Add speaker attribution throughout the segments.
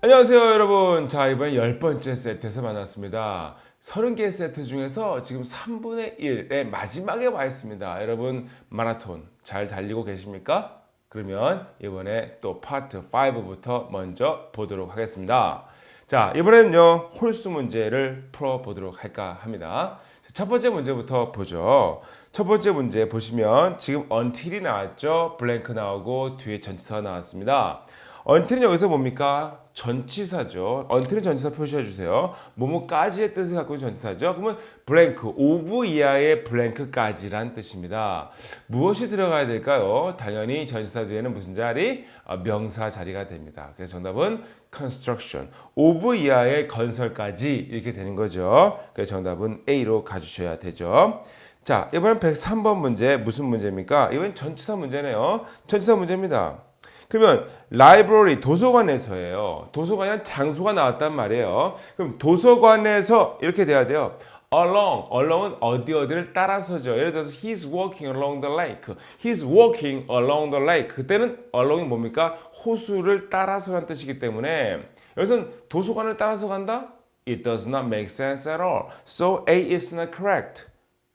Speaker 1: 안녕하세요 여러분. 자 이번에 열 번째 세트에서 만났습니다. 30개 세트 중에서 지금 3분의 1의 마지막에 와 있습니다. 여러분 마라톤 잘 달리고 계십니까? 그러면 이번에 또 파트 5부터 먼저 보도록 하겠습니다. 자 이번에는요 홀수 문제를 풀어보도록 할까 합니다. 자, 첫 번째 문제부터 보죠. 첫 번째 문제 보시면 지금 until이 나왔죠? 블랭크 나오고 뒤에 전치사가 나왔습니다. 언틸은 여기서 뭡니까? 전치사죠. 언틸은 전치사 표시해 주세요. 뭐뭐까지의 뜻을 갖고 있는 전치사죠. 그러면 블랭크, 오브 이하의 블랭크까지란 뜻입니다. 무엇이 들어가야 될까요? 당연히 전치사 뒤에는 무슨 자리? 아, 명사 자리가 됩니다. 그래서 정답은 construction, 오브 이하의 건설까지 이렇게 되는 거죠. 그래서 정답은 A로 가주셔야 되죠. 자, 이번엔 103번 문제 무슨 문제입니까? 이번 전치사 문제네요. 전치사 문제입니다. 그러면 라이브러리 도서관에서예요. 도서관이란 장소가 나왔단 말이에요. 그럼 도서관에서 이렇게 돼야 돼요. along, along은 어디 어디를 따라서죠. 예를 들어서 he's walking along the lake. he's walking along the lake. 그때는 along이 뭡니까? 호수를 따라서란 뜻이기 때문에 여기서는 도서관을 따라서 간다? It does not make sense at all. So A is not correct.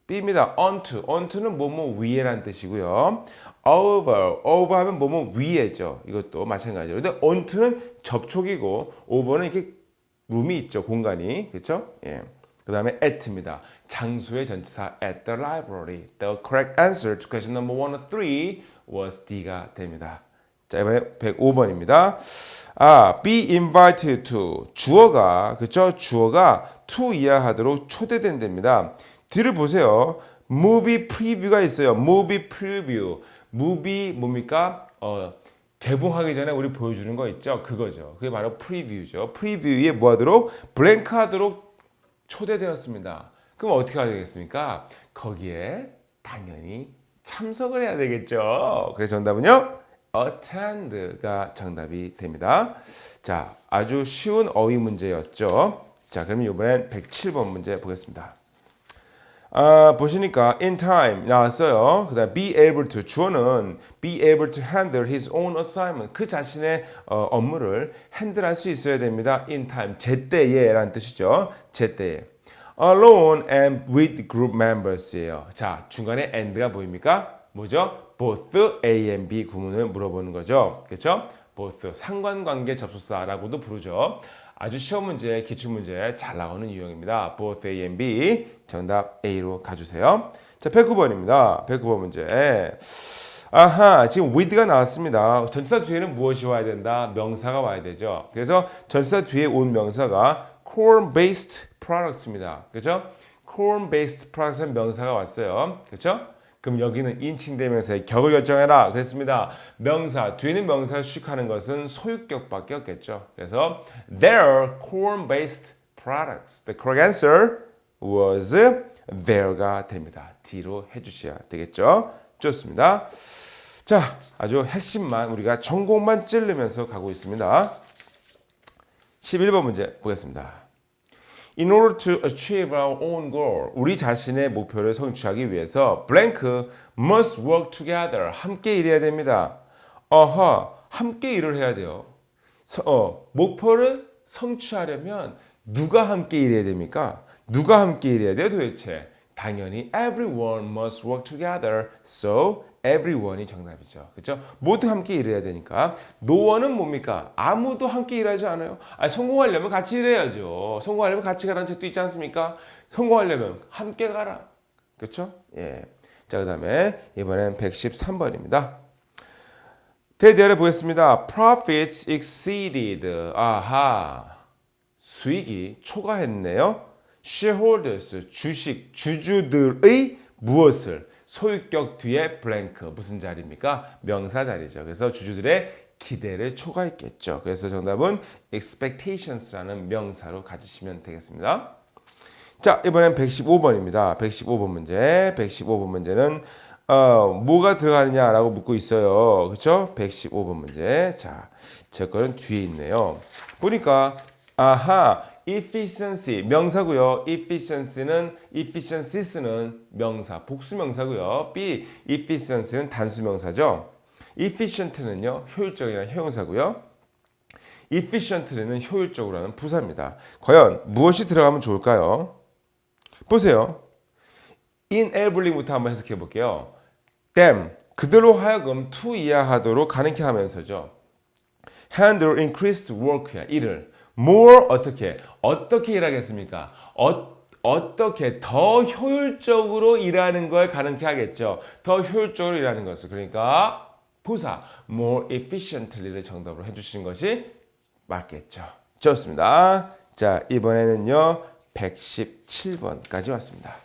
Speaker 1: B입니다. onto. onto는 뭐뭐 위에란 뜻이고요. over. over 하면 뭐뭐 위에죠. 이것도 마찬가지로. 근데 onto는 접촉이고 over는 이렇게 룸이 있죠. 공간이. 그렇죠? 예. 그다음에 at입니다. 장소의 전치사 at the library. The correct answer to question number 1 or 3 was D가 됩니다. 자, 이번에 105번입니다. 아, be invited to. 주어가, 그쵸? 주어가 to 이하하도록 초대된답니다. 뒤를 보세요. movie preview가 있어요. movie movie 뭡니까? 어, 개봉하기 전에 우리 보여주는 거 있죠? 그거죠. 그게 바로 preview죠. preview에 뭐 하도록? 블랭크 하도록 초대되었습니다. 그럼 어떻게 해야 되겠습니까? 거기에 당연히 참석을 해야 되겠죠. 그래서 정답은요. attend가 정답이 됩니다. 자, 아주 쉬운 어휘 문제였죠. 자, 그럼 이번엔 107번 문제 보겠습니다. 아, 보시니까 in time 나왔어요. 그다음 be able to 주어는 be able to handle his own assignment 그 자신의 어, 업무를 핸들할 수 있어야 됩니다. in time 제때에라는 뜻이죠. 제때에 alone and with group members예요. 자 중간에 and가 보입니까? 뭐죠? both A and B 구문을 물어보는 거죠. 그렇죠? both 상관관계 접속사라고도 부르죠. 아주 시험 문제, 기출 문제 잘 나오는 유형입니다. both A and B 정답 A로 가주세요. 자, 109번입니다. 109번 문제. 아하, 지금 with가 나왔습니다. 전치사 뒤에는 무엇이 와야 된다? 명사가 와야 되죠. 그래서 전치사 뒤에 온 명사가 corn-based products입니다. 그렇죠? corn-based products는 명사가 왔어요. 그렇죠? 그럼 여기는 인칭대명사의 격을 결정해라 그랬습니다. 명사 뒤에는 명사를 수식하는 것은 소유격밖에 없겠죠. 그래서 their corn-based products. The correct answer was their가 됩니다. D로 해주셔야 되겠죠. 좋습니다. 자, 아주 핵심만 우리가 전공만 찌르면서 가고 있습니다. 11번 문제 보겠습니다. In order to achieve our own goal, 우리 자신의 목표를 성취하기 위해서 blank must work together. 함께 일해야 됩니다. 어허, 함께 일을 해야 돼요. 서, 어, 목표를 성취하려면 누가 함께 일해야 됩니까? 누가 함께 일해야 돼요 도대체? 당연히 everyone must work together. So everyone이 정답이죠. 그렇죠? 모두 함께 일해야 되니까. 노원은 뭡니까? 아무도 함께 일하지 않아요. 아니, 성공하려면 같이 일해야죠. 성공하려면 같이 가라는 책도 있지 않습니까? 성공하려면 함께 가라. 그렇죠? 예. 자, 그다음에 이번엔 113번입니다. 대대를 보겠습니다. Profits exceeded. 아하. 수익이 초과했네요. shareholders 주식 주주들의 무엇을 소유격 뒤에 blank 무슨 자리입니까? 명사 자리죠. 그래서 주주들의 기대를 초과했겠죠. 그래서 정답은 expectations라는 명사로 가지시면 되겠습니다. 자, 이번엔 115번입니다. 115번 문제. 115번 문제는 어, 뭐가 들어가느냐라고 묻고 있어요. 그렇죠? 115번 문제. 자, 제 거는 뒤에 있네요. 보니까 아하, efficiency 명사고요. efficiency는 efficiencies,는 명사, 복수 명사고요. B efficiency는 단수 명사죠. efficient는요 효율적이라는 형용사고요. efficient는 효율적으로 하는 부사입니다. 과연 무엇이 들어가면 좋을까요? 보세요. enabling,부터 한번 해석해 볼게요. them 그들로 하여금 to 이해하도록 가능케 하면서죠. handle increased work야 일을 more 어떻게 어떻게 일하겠습니까? 어, 어떻게 더 효율적으로 일하는 걸 가능케 하겠죠. 더 효율적으로 일하는 것을 그러니까 부사 more efficiently를 정답으로 해주시는 것이 맞겠죠. 좋습니다. 자 이번에는요 117번까지 왔습니다.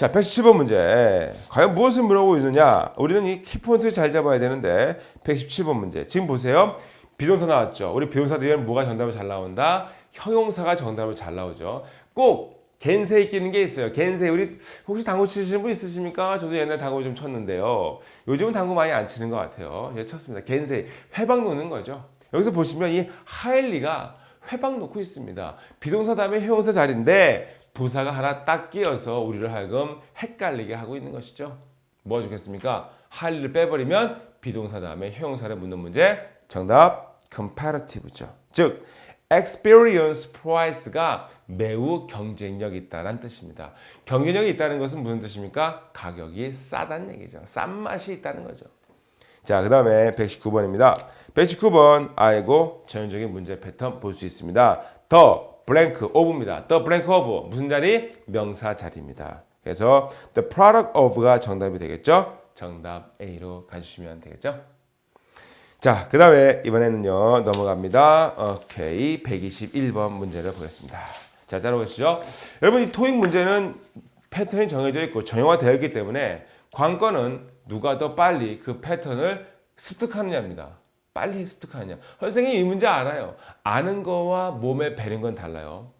Speaker 1: 자, 117번 문제. 과연 무엇을 물어보고 있느냐? 우리는 이 키포인트를 잘 잡아야 되는데 117번 문제. 지금 보세요. 비동사 나왔죠. 우리 비동사들은 뭐가 정답을 잘 나온다? 형용사가 정답을 잘 나오죠. 꼭 겐세에 끼는 게 있어요. 겐세 우리 혹시 당구 치시는 분 있으십니까? 저도 옛날 당구 좀 쳤는데요. 요즘은 당구 많이 안 치는 것 같아요. 예, 쳤습니다. 겐세 회방 놓는 거죠. 여기서 보시면 이 하일리가 회방 놓고 있습니다. 비동사 다음에 형용사 자리인데 부사가 하나 딱 끼어서 우리를 하여금 헷갈리게 하고 있는 것이죠. 뭐가 좋겠습니까? 하일리를 빼버리면 비동사 다음에 형용사를 묻는 문제 정답 comparative죠. 즉 experience price가 매우 경쟁력 있다는 뜻입니다. 경쟁력이 있다는 것은 무슨 뜻입니까? 가격이 싸다는 얘기죠. 싼 맛이 있다는 거죠. 자, 그 다음에 119번입니다. 119번, 아이고, 전형적인 문제 패턴 볼 수 있습니다. 더 블랭크 오브입니다. the blank of 무슨 자리? 명사 자리입니다. 그래서 the product of가 정답이 되겠죠? 정답 A로 가주시면 되겠죠? 자, 그 다음에 이번에는요, 넘어갑니다. 오케이. 121번 문제를 보겠습니다. 자, 따라오시죠. 여러분, 이 토익 문제는 패턴이 정해져 있고 정형화되어 있기 때문에 관건은 누가 더 빨리 그 패턴을 습득하느냐입니다. 빨리 습득하느냐. 선생님 이 문제 알아요. 아는 거와 몸에 배는 건 달라요.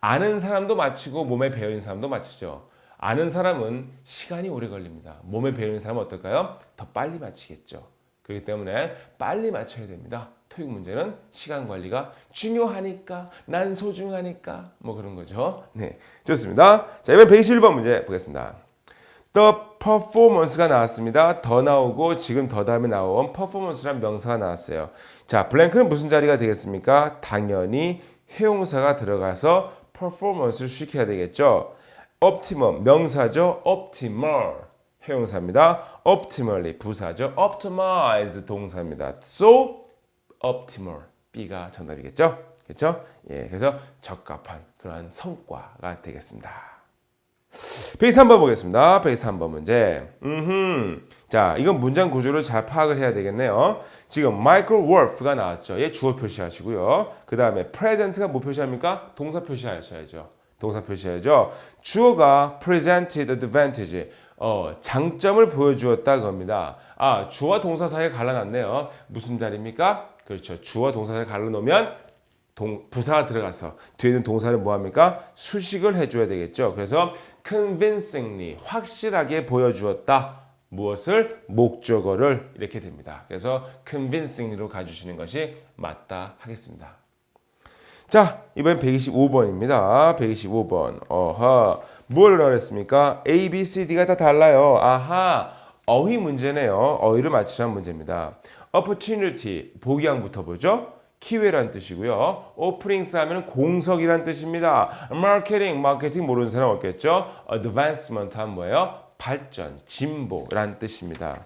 Speaker 1: 아는 사람도 마치고 몸에 배어 있는 사람도 마치죠. 아는 사람은 시간이 오래 걸립니다. 몸에 배어 있는 사람은 어떨까요? 더 빨리 마치겠죠. 그렇기 때문에 빨리 맞춰야 됩니다. 토익 문제는 시간 관리가 중요하니까 난 소중하니까 뭐 그런 거죠. 네, 좋습니다. 자 이번 121번 문제 보겠습니다. The performance가 나왔습니다. 더 나오고 지금 더 다음에 나온 performance란 명사가 나왔어요. 자, 블랭크는 무슨 자리가 되겠습니까? 당연히 해용사가 들어가서 performance를 시켜야 되겠죠. optimum 명사죠. optimal 해용사입니다. optimally 부사죠. optimize 동사입니다. so optimal B가 정답이겠죠. 그렇죠? 예, 그래서 적합한 그러한 성과가 되겠습니다. 페이스 한번 보겠습니다. 페이스 한번 문제. 음흠. 자, 이건 문장 구조를 잘 파악을 해야 되겠네요. 지금 micro worth가 나왔죠. 얘 주어 표시하시고요. 그 다음에 present가 뭐 표시합니까? 동사 표시하셔야죠. 동사 표시해야죠. 주어가 presented advantage. 어, 장점을 보여주었다 겁니다. 아, 주어와 동사 사이에 갈라놨네요. 무슨 자리입니까? 그렇죠. 주어 동사 사이에 갈라놓으면 동, 부사가 들어가서 뒤에 있는 동사를 뭐 합니까? 수식을 해줘야 되겠죠. 그래서 convincingly 확실하게 보여주었다. 무엇을 목적어를 이렇게 됩니다. 그래서 convincingly로 가주시는 것이 맞다 하겠습니다. 자, 이번 125번입니다. 125번. 어허. 뭘 넣었습니까? A, B, C, D가 다 달라요. 아하. 어휘 문제네요. 어휘를 맞추라는 문제입니다. opportunity, 보기양부터 보죠. 키웨란 뜻이고요. 오프닝스 하면 공석이란 뜻입니다. 마케팅, 마케팅 모르는 사람 없겠죠? advancement 하면 뭐예요? 발전, 진보란 뜻입니다.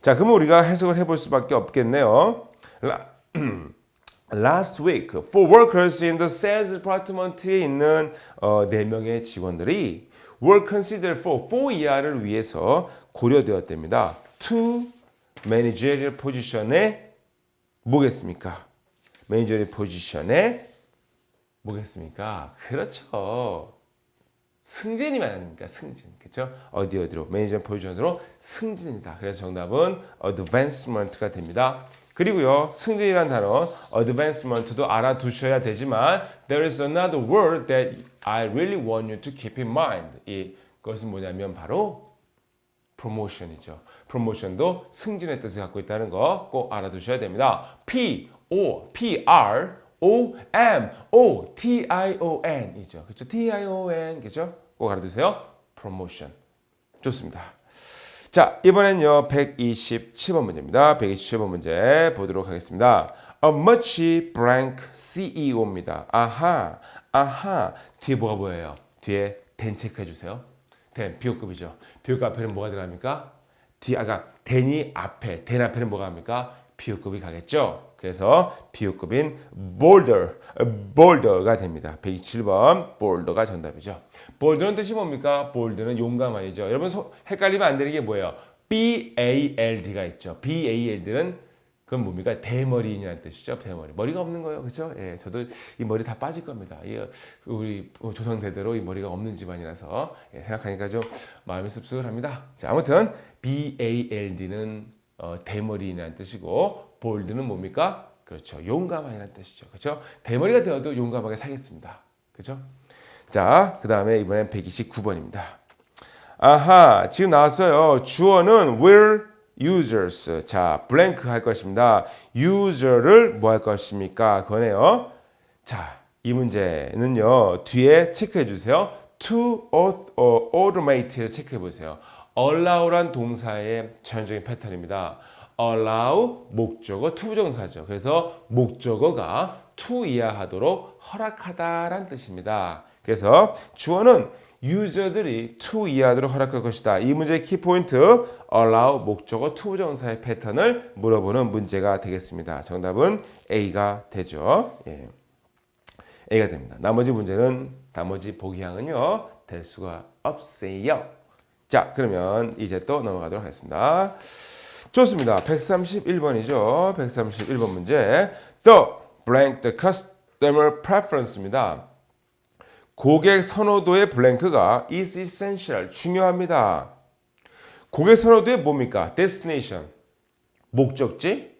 Speaker 1: 자, 그러면 우리가 해석을 해볼 수밖에 없겠네요. Last week, for workers in the sales department에 있는 어, 4명의 직원들이 were considered for, for 이하를 위해서 고려되었답니다. To managerial position에 뭐겠습니까? 매니저리 포지션에 뭐겠습니까? 그렇죠. 승진이 말합니까? 승진. 그렇죠? 어디 어디로? 매니저 포지션으로 승진이다. 그래서 정답은 advancement가 됩니다. 그리고요. 승진이란 단어 advancement도 알아두셔야 되지만 there is another word that I really want you to keep in mind. 이 그것은 뭐냐면 바로 promotion이죠. promotion도 승진의 뜻을 갖고 있다는 거 꼭 알아두셔야 됩니다. P O P R O M O T I O N이죠. 그렇죠? T I O N 그렇죠? 꼭 알아두세요. promotion. 좋습니다. 자, 이번엔요. 127번 문제입니다. 127번 문제 보도록 하겠습니다. A much blank CEO입니다. 아하. 아하. 뒤에 뭐가 보여요? 뒤에 된 체크해 주세요. 된 비호급이죠. 비호급 앞에는 뭐가 들어갑니까? 뒤 아까 den이 앞에 된 앞에는 뭐가 합니까? 비호급이 가겠죠. 그래서 비호급인 boulder, boulder가 됩니다. 127번 boulder가 정답이죠. boulder는 뜻이 뭡니까? boulder는 용감한이죠. 여러분 소, 헷갈리면 안 되는 게 뭐예요? B A L D가 있죠. B A L D는 그건 뭡니까? 대머리인이라는 뜻이죠. 대머리. 머리가 없는 거예요. 그렇죠? 예, 저도 이 머리 다 빠질 겁니다. 이 우리 조상 대대로 이 머리가 없는 집안이라서 예, 생각하니까 좀 마음이 씁쓸합니다. 자, 아무튼 B A L D는 어, 대머리인이라는 뜻이고 볼드는 뭡니까? 그렇죠. 용감한이라는 뜻이죠. 그렇죠? 대머리가 되어도 용감하게 살겠습니다. 그렇죠? 자, 그다음에 이번엔 129번입니다. 아하, 지금 나왔어요. 주어는 will users. 자, blank 할 것입니다. user를 뭐 할 것입니까? 그거네요. 자, 이 문제는요. 뒤에 체크해 주세요. to automate 체크해 보세요. allow란 동사의 전형적인 패턴입니다. Allow 목적어 투부정사죠. 그래서 목적어가 to 이하하도록 허락하다란 뜻입니다. 그래서 주어는 유저들이 to 이하도록 허락할 것이다. 이 문제의 키포인트 allow 목적어 투부정사의 패턴을 물어보는 문제가 되겠습니다. 정답은 A가 되죠. 예. A가 됩니다. 나머지 문제는 나머지 보기항은요 될 수가 없어요. 자 그러면 이제 또 넘어가도록 하겠습니다. 좋습니다. 131번이죠. 131번 문제. The blank the customer preference입니다. 고객 선호도의 블랭크가 is essential 중요합니다. 고객 선호도의 뭡니까? destination 목적지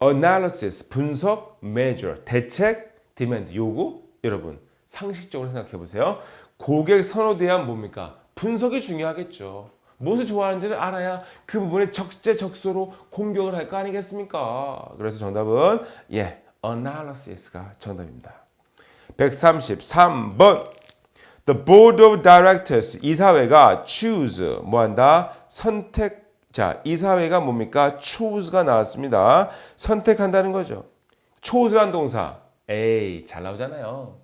Speaker 1: analysis 분석 measure 대책 demand 요구 여러분 상식적으로 생각해 보세요. 고객 선호도에 한 뭡니까? 분석이 중요하겠죠. 무엇을 좋아하는지를 알아야 그 부분에 적재적소로 공격을 할 거 아니겠습니까? 그래서 정답은 예, analysis가 정답입니다. 133번 The Board of Directors 이사회가 choose 뭐한다? 선택 자 이사회가 뭡니까? choose가 나왔습니다. 선택한다는 거죠. choose란 동사 에이 잘 나오잖아요.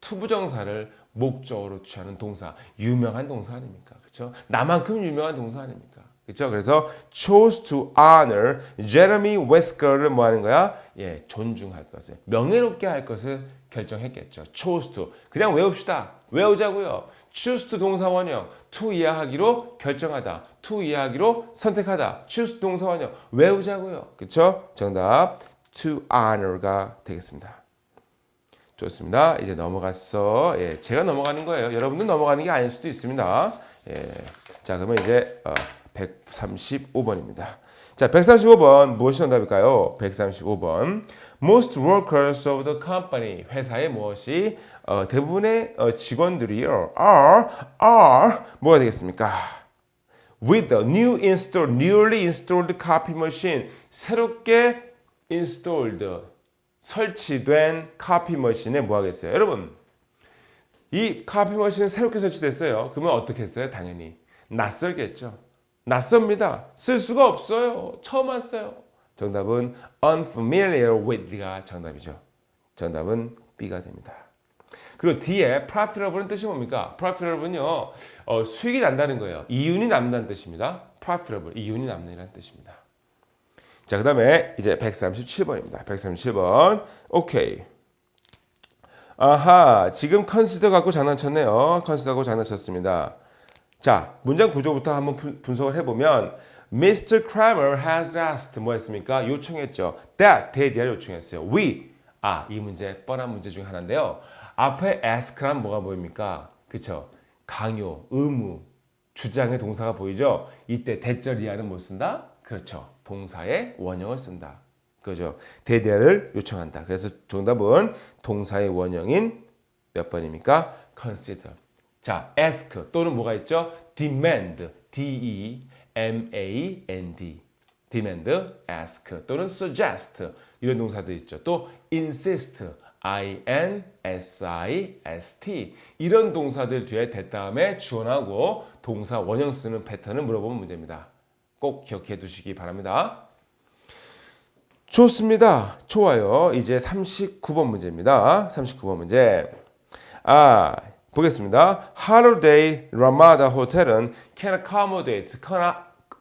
Speaker 1: 투부정사를 목적으로 취하는 동사 유명한 동사 아닙니까? 그렇죠? 나만큼 유명한 동사 아닙니까? 그렇죠? 그래서 chose to honor Jeremy Wesker를 뭐 하는 거야? 예, 존중할 것을 명예롭게 할 것을 결정했겠죠. chose to 그냥 외웁시다. 외우자고요. choose to 동사 원형 to 이해하기로 결정하다. to 이해하기로 선택하다. choose to 동사 원형 외우자고요. 그렇죠? 정답 to honor가 되겠습니다. 좋습니다. 이제 넘어갔어. 예, 제가 넘어가는 거예요. 여러분도 넘어가는 게 아닐 수도 있습니다. 예, 자, 그러면 이제 어, 135번입니다. 자, 135번 무엇이 정답일까요? 135번. Most workers of the company 회사의 무엇이 어, 대부분의 어, 직원들이요 are are 뭐가 되겠습니까? With the new installed, newly installed copy machine 새롭게 installed 설치된 카피 머신에 뭐 하겠어요? 여러분, 이 카피 머신은 새롭게 설치됐어요. 그러면 어떻게 했어요? 당연히 낯설겠죠. 낯섭니다. 쓸 수가 없어요. 처음 왔어요. 정답은 unfamiliar with가 정답이죠. 정답은 B가 됩니다. 그리고 뒤에 profitable은 뜻이 뭡니까? profitable은요 어, 수익이 난다는 거예요. 이윤이 남는다는 뜻입니다. profitable 이윤이 남는다는 뜻입니다. 자, 그 다음에 이제 137번입니다. 137번. 오케이. 아하, 지금 컨시더 갖고 장난쳤네요. 컨시더 갖고 장난쳤습니다. 자, 문장 구조부터 한번 분, 분석을 해보면 Mr. Kramer has asked 뭐 했습니까? 요청했죠. That, 대디아 요청했어요. We, 아, 이 문제 뻔한 문제 중에 하나인데요. 앞에 ask란 뭐가 보입니까? 그쵸? 강요, 의무, 주장의 동사가 보이죠? 이때 대절 이하는 뭐 쓴다? 그렇죠. 동사의 원형을 쓴다. 그죠? 대대를 요청한다. 그래서 정답은 동사의 원형인 몇 번입니까? consider. 자, ask 또는 뭐가 있죠? demand, d e m a n d. demand, ask 또는 suggest 이런 동사들 있죠. 또 insist, I-N-S-I-S-T 이런 동사들 뒤에 대 다음에 주어하고 동사 원형 쓰는 패턴을 물어보는 문제입니다. 꼭 기억해 두시기 바랍니다. 좋습니다. 좋아요. 이제 39번 문제입니다. 39번 문제. 아, 보겠습니다. Holiday Ramada 호텔은 can accommodate, can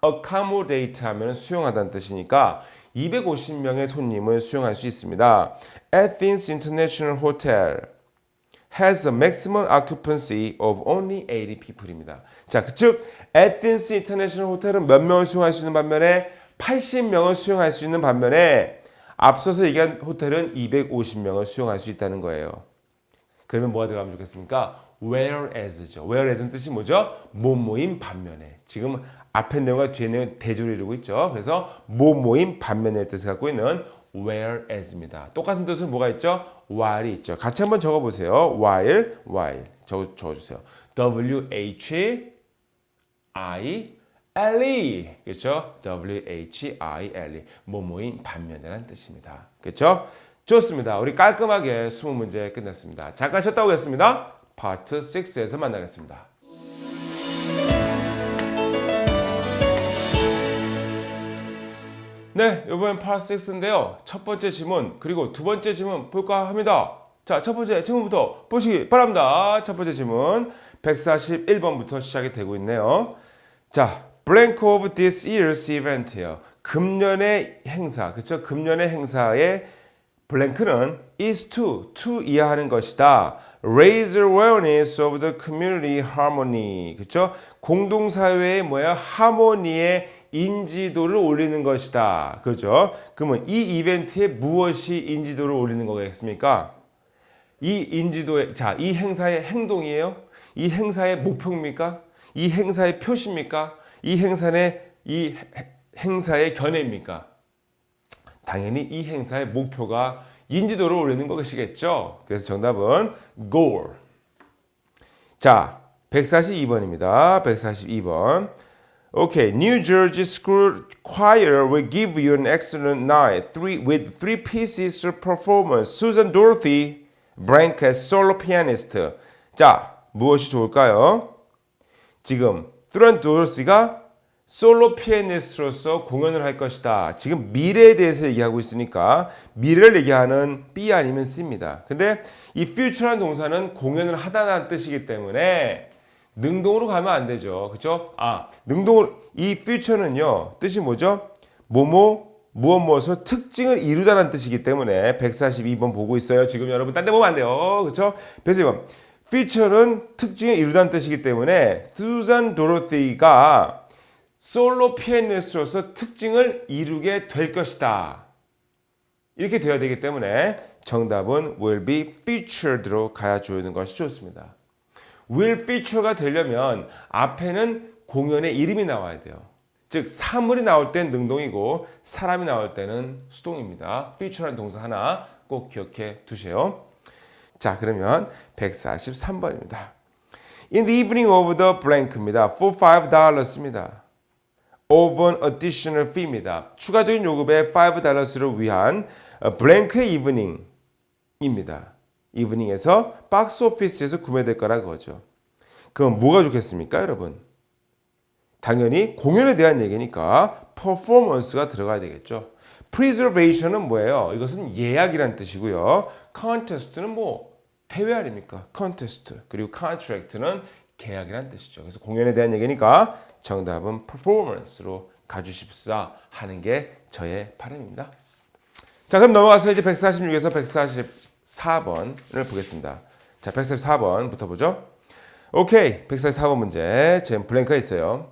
Speaker 1: accommodate 하면 수용하다는 뜻이니까 250명의 손님을 수용할 수 있습니다. Athens International Hotel has a maximum occupancy of only 80 people입니다. 자, 즉 Athens International 호텔은 몇 명을 수용할 수 있는 반면에 80명을 수용할 수 있는 반면에 앞서서 얘기한 호텔은 250명을 수용할 수 있다는 거예요. 그러면 뭐가 들어가면 좋겠습니까? whereas죠. whereas는 뜻이 뭐죠? 뭐뭐인 반면에. 지금 앞에 내용과 뒤에 내용 대조를 이루고 있죠. 그래서 뭐뭐인 반면의 뜻을 갖고 있는 whereas입니다. 똑같은 뜻은 뭐가 있죠? while이 있죠. 같이 한번 적어보세요. while, while. 적어, 적어주세요. W H I L E 그렇죠? W H I L E 뭐뭐인 반면이라는 뜻입니다. 그렇죠? 좋습니다. 우리 깔끔하게 20문제 끝냈습니다. 잠깐 쉬었다 오겠습니다. 파트 6에서 만나겠습니다. 네, 이번엔 파트 6인데요. 첫 번째 지문 그리고 두 번째 지문 볼까 합니다. 자, 첫 번째 지문부터 보시기 바랍니다. 첫 번째 지문 141번부터 시작이 되고 있네요. 자, blank of this year's event예요. 금년의 행사, 그렇죠? 금년의 행사의 블랭크는 is to, to 이해하는 것이다. Raise awareness of the community harmony. 그렇죠? 공동사회의 뭐야? 하모니의 인지도를 올리는 것이다. 그죠? 그러면 이 이벤트에 무엇이 인지도를 올리는 거겠습니까? 이 인지도의 자, 이 행사의 행동이에요? 이 행사의 목표입니까? 이 행사의 표시입니까? 이 행사의 이 해- 행사의 견해입니까? 당연히 이 행사의 목표가 인지도를 올리는 것이겠죠. 그래서 정답은 goal. 자, 142번입니다. 142번. Okay, New Jersey School Choir will give you an excellent night three, with three pieces of performance. Susan Dorothy, Brank as solo pianist. 자, 무엇이 좋을까요? 지금 수잔 도로시가 솔로 피아니스트로서 공연을 할 것이다. 지금 미래에 대해서 얘기하고 있으니까 미래를 얘기하는 B 아니면 C입니다. 근데 이 future라는 동사는 공연을 하다라는 뜻이기 때문에 능동으로 가면 안 되죠. 그렇죠? 아, 능동으로 이 future는요. 뜻이 뭐죠? 뭐뭐 무엇 무엇으로 특징을 이루다라는 뜻이기 때문에 142번 보고 있어요. 지금 여러분 딴 데 보면 안 돼요. 그렇죠? 142번. Feature는 특징을 이루다는 뜻이기 때문에 수잔 도로티가 솔로 피아니스트로서 특징을 이루게 될 것이다. 이렇게 되어야 되기 때문에 정답은 will be featured로 가야 주는 것이 좋습니다. will feature가 되려면 앞에는 공연의 이름이 나와야 돼요. 즉 사물이 나올 땐 능동이고 사람이 나올 때는 수동입니다. feature라는 동사 하나 꼭 기억해 두세요. 자, 그러면 143번입니다. In the evening of the blank입니다. For $5입니다. of an additional fee입니다. 추가적인 요금의 $5를 위한 블랭크의 이브닝입니다. 이브닝에서 박스 오피스에서 구매될 거라는 거죠. 그럼 뭐가 좋겠습니까, 여러분? 당연히 공연에 대한 얘기니까 퍼포먼스가 들어가야 되겠죠. preservation은 뭐예요? 이것은 예약이란 뜻이고요. Contest는 뭐 대회 아닙니까? contest. 그리고 contract는 계약이란 뜻이죠. 그래서 공연에 대한 얘기니까 정답은 performance로 가주십사 하는 게 저의 바람입니다. 자, 그럼 넘어가서 이제 146에서 144번을 보겠습니다. 자, 144번부터 보죠. 오케이, 144번 문제. 지금 블랭크가 있어요.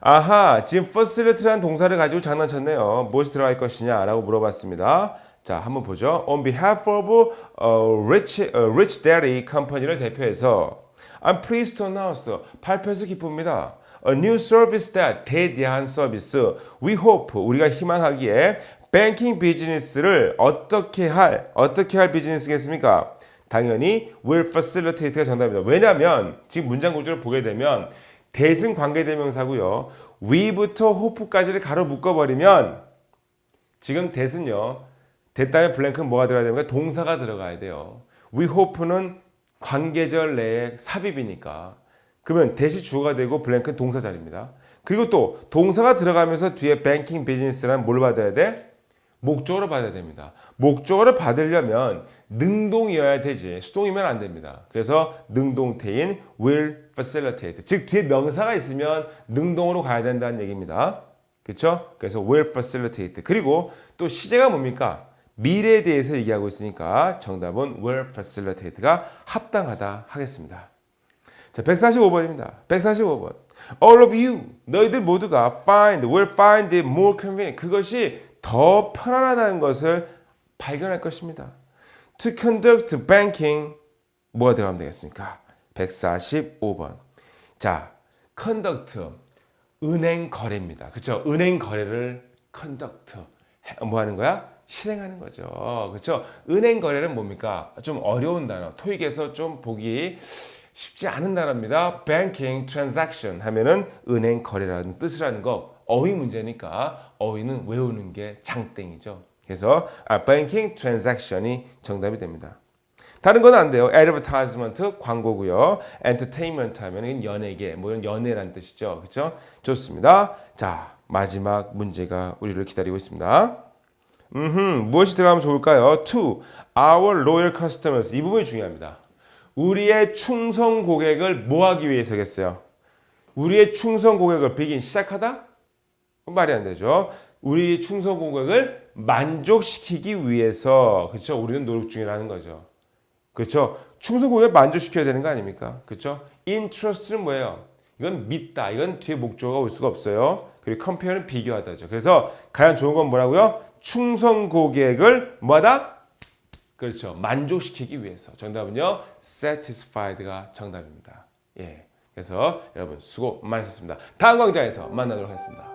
Speaker 1: 아하, 지금 facility라는 동사를 가지고 장난쳤네요. 무엇이 들어갈 것이냐 라고 물어봤습니다. 자, 한번 보죠. On behalf of a rich, a rich daddy company를 대표해서 I'm pleased to announce 발표해서 기쁩니다. A new service that 대대한 서비스. We hope 우리가 희망하기에 뱅킹 비즈니스를 어떻게 할 어떻게 할 비즈니스겠습니까? 당연히 will facilitate가 정답입니다. 왜냐하면 지금 문장 구조를 보게 되면 대승 관계대명사고요. we부터 hope까지를 가로 묶어버리면 지금 대승요. 대 다음에 블랭크는 뭐가 들어가야 됩니까? 동사가 들어가야 돼요. we hope는 관계절 내에 삽입이니까 그러면 대시 주어가 되고 블랭크는 동사 자리입니다. 그리고 또 동사가 들어가면서 뒤에 banking business라는 뭘 받아야 돼? 목적어를 받아야 됩니다. 목적어를 받으려면 능동이어야 되지 수동이면 안 됩니다. 그래서 능동태인 will facilitate 즉 뒤에 명사가 있으면 능동으로 가야 된다는 얘기입니다. 그렇죠? 그래서 will facilitate 그리고 또 시제가 뭡니까? 미래에 대해서 얘기하고 있으니까 정답은 will facilitate가 합당하다 하겠습니다. 자, 145번입니다. 145번. All of you, 너희들 모두가 find, will find it more convenient. 그것이 더 편안하다는 것을 발견할 것입니다. To conduct banking, 뭐가 들어가면 되겠습니까? 145번. 자, conduct, 은행 거래입니다. 그렇죠? 은행 거래를 conduct, 해- 뭐 하는 거야? 실행하는 거죠. 그렇죠? 은행 거래는 뭡니까? 좀 어려운 단어. 토익에서 좀 보기 쉽지 않은 단어입니다. banking transaction 하면은 은행 거래라는 뜻을 하는 거 어휘 문제니까 어휘는 외우는 게 장땡이죠. 그래서 아, banking transaction이 정답이 됩니다. 다른 건 안 돼요. advertisement 광고고요. entertainment 하면은 연예계, 뭐 이런 연예란 뜻이죠. 그렇죠? 좋습니다. 자, 마지막 문제가 우리를 기다리고 있습니다. 음, 무엇이 들어가면 좋을까요? To our loyal customers. 이 부분이 중요합니다. 우리의 충성 고객을 뭐 하기 위해서겠어요? 우리의 충성 고객을 begin 시작하다? 말이 안 되죠. 우리 충성 고객을 만족시키기 위해서 그렇죠? 우리는 노력 중이라는 거죠. 그렇죠? 충성 고객을 만족시켜야 되는 거 아닙니까? 그렇죠? interest는 뭐예요? 이건 믿다. 이건 뒤에 목적어가 올 수가 없어요. 그리고 compare는 비교하다죠. 그래서 가장 좋은 건 뭐라고요? 충성 고객을 뭐하다? 그렇죠. 만족시키기 위해서. 정답은요. satisfied가 정답입니다. 예. 그래서 여러분 수고 많으셨습니다. 다음 강좌에서 만나도록 하겠습니다.